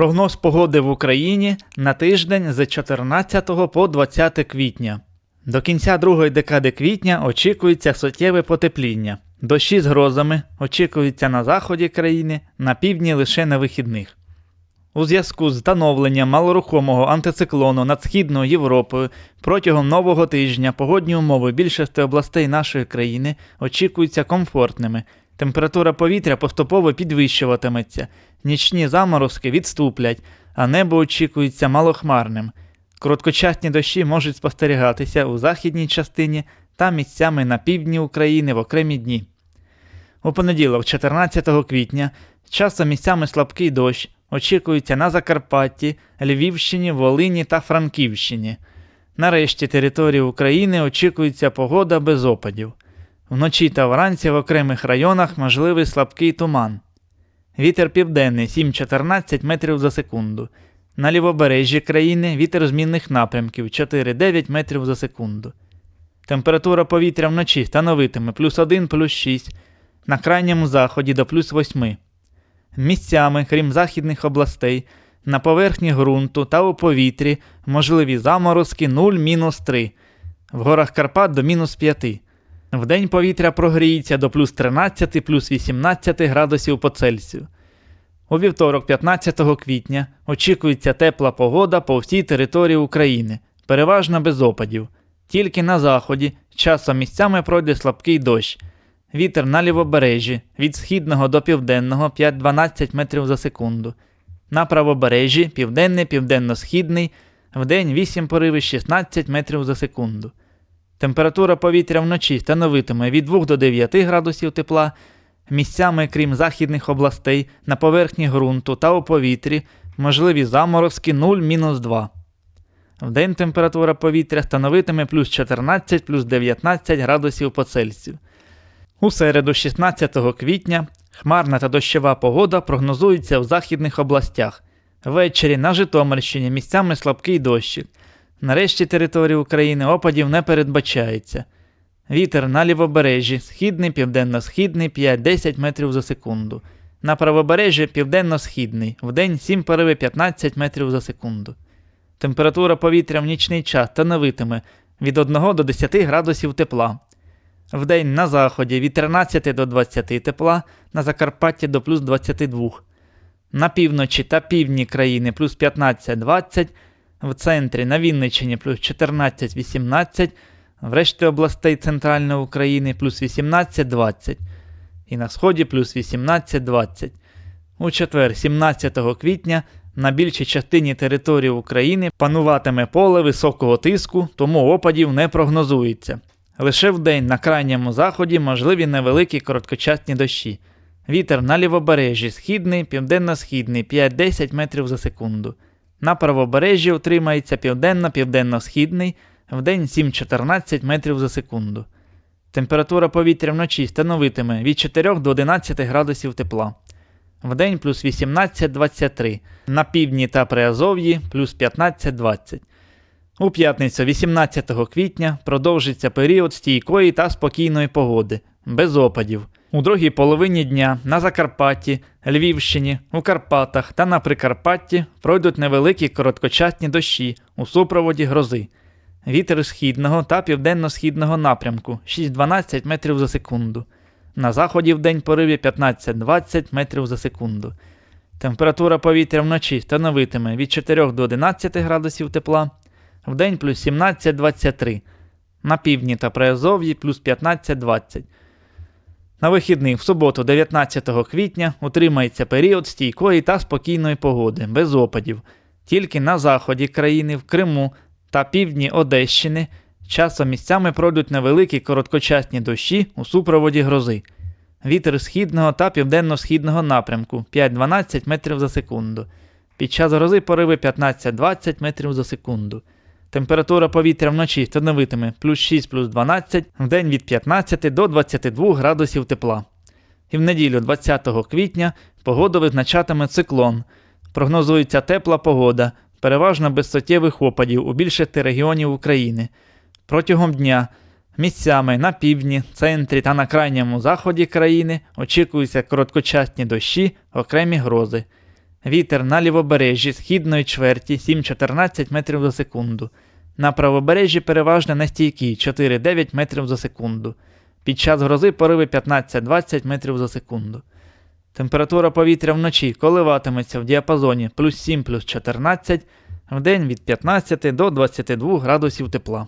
Прогноз погоди в Україні на тиждень з 14 по 20 квітня. До кінця другої декади квітня очікується суттєве потепління. Дощі з грозами очікуються на заході країни, на півдні лише на вихідних. У зв'язку з встановленням малорухомого антициклону над Східною Європою протягом нового тижня погодні умови більшості областей нашої країни очікуються комфортними. Температура повітря поступово підвищуватиметься, нічні заморозки відступлять, а небо очікується малохмарним. Короткочасні дощі можуть спостерігатися у західній частині та місцями на півдні України в окремі дні. У понеділок, 14 квітня, часом місцями слабкий дощ очікується на Закарпатті, Львівщині, Волині та Франківщині. Нарешті території України очікується погода без опадів. Вночі та вранці в окремих районах можливий слабкий туман. Вітер південний 7-14 метрів за секунду. На лівобережжі країни вітер змінних напрямків 4-9 метрів за секунду. Температура повітря вночі становитиме плюс 1 плюс 6, на крайньому заході до плюс 8. Місцями, крім західних областей, на поверхні ґрунту та у повітрі можливі заморозки 0-3, в горах Карпат до мінус 5. Вдень повітря прогріється до плюс 13 плюс 18 градусів по Цельсію. У вівторок, 15 квітня, очікується тепла погода по всій території України, переважно без опадів. Тільки на заході часом місцями пройде слабкий дощ. Вітер на лівобережжі від східного до південного 5-12 метрів за секунду. На правобережжі південний південно-східний, вдень 8 пориви 16 метрів за секунду. Температура повітря вночі становитиме від 2 до 9 градусів тепла, місцями, крім західних областей, на поверхні ґрунту та у повітрі можливі заморозки 0-2. Вдень температура повітря становитиме плюс 14 плюс 19 градусів по Цельсію. У середу, 16 квітня, хмарна та дощова погода прогнозується в західних областях. Ввечері на Житомирщині місцями слабкий дощик. Нарешті території України опадів не передбачається. Вітер на лівобережжі східний, південно-східний 5-10 метрів за секунду. На правобережжі південно-східний, вдень 7 пориви 15 метрів за секунду. Температура повітря в нічний час становитиме від 1 до 10 градусів тепла. Вдень на заході від 13 до 20 тепла, на Закарпатті до плюс 22. На півночі та півдні країни плюс 15-20, в центрі на Вінниччині плюс 14-18, в решті областей Центральної України плюс 18-20 і на сході плюс 18-20. У четвер, 17 квітня, на більшій частині території України пануватиме поле високого тиску, тому опадів не прогнозується. Лише вдень на крайньому заході можливі невеликі короткочасні дощі. Вітер на лівобережжі східний, південно-східний 5-10 метрів за секунду. На правобережжі утримається південно-південно-східний, вдень 7-14 метрів за секунду. Температура повітря вночі становитиме від 4 до 11 градусів тепла. Вдень плюс 18-23, на півдні та Приазов'ї плюс 15-20. У п'ятницю 18 квітня продовжиться період стійкої та спокійної погоди, без опадів. У другій половині дня на Закарпатті, Львівщині, у Карпатах та на Прикарпатті пройдуть невеликі короткочасні дощі у супроводі грози. Вітер східного та південно-східного напрямку 6-12 метрів за секунду. На заході в день пориві 15-20 метрів за секунду. Температура повітря вночі становитиме від 4 до 11 градусів тепла, вдень плюс 17-23, на півдні та Приазов'ї плюс 15-20. На вихідних в суботу, 19 квітня, утримається період стійкої та спокійної погоди, без опадів. Тільки на заході країни, в Криму та півдні Одещини часом місцями пройдуть невеликі короткочасні дощі у супроводі грози. Вітер східного та південно-східного напрямку 5-12 метрів за секунду. Під час грози пориви 15-20 метрів за секунду. Температура повітря вночі становитиме плюс 6 плюс 12, вдень від 15 до 22 градусів тепла. І в неділю 20 квітня погоду визначатиме циклон. Прогнозується тепла погода, переважно без суттєвих опадів у більшості регіонів України. Протягом дня місцями на півдні, центрі та на крайньому заході країни очікуються короткочасні дощі, окремі грози. Вітер на лівобережжі східної чверті 7-14 метрів за секунду. На правобережжі переважно нестійкий 4-9 метрів за секунду. Під час грози пориви 15-20 метрів за секунду. Температура повітря вночі коливатиметься в діапазоні плюс 7 плюс 14, вдень від 15 до 22 градусів тепла.